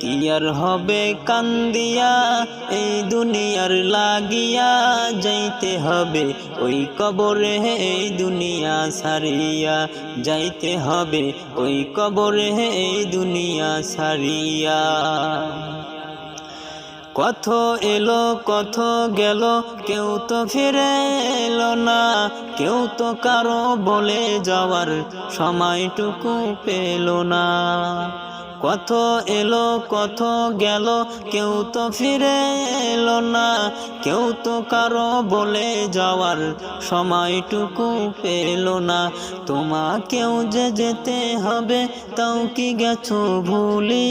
কি আর হবে কান্দিয়া, এই দুনিয়ার লাগিয়া যাইতে হবে। ওই কবরে এই দুনিয়া সারিয়া, যাইতে হবে। ওই কবরে এই দুনিয়া সারিয়া। কত এলো, কত গেল, কেউ তো ফিরে এলো না। কেউ তো কারও বলে যাওয়ার সময়টুকু পেল না। কত এলো, কত গেল, কেউ তো ফিরে এলো না। কেউ তো কারও বলে যাওয়ার সময়টুকু পেল না। তোমাকেও যে যেতে হবে, তাও কি গেছো ভুলি?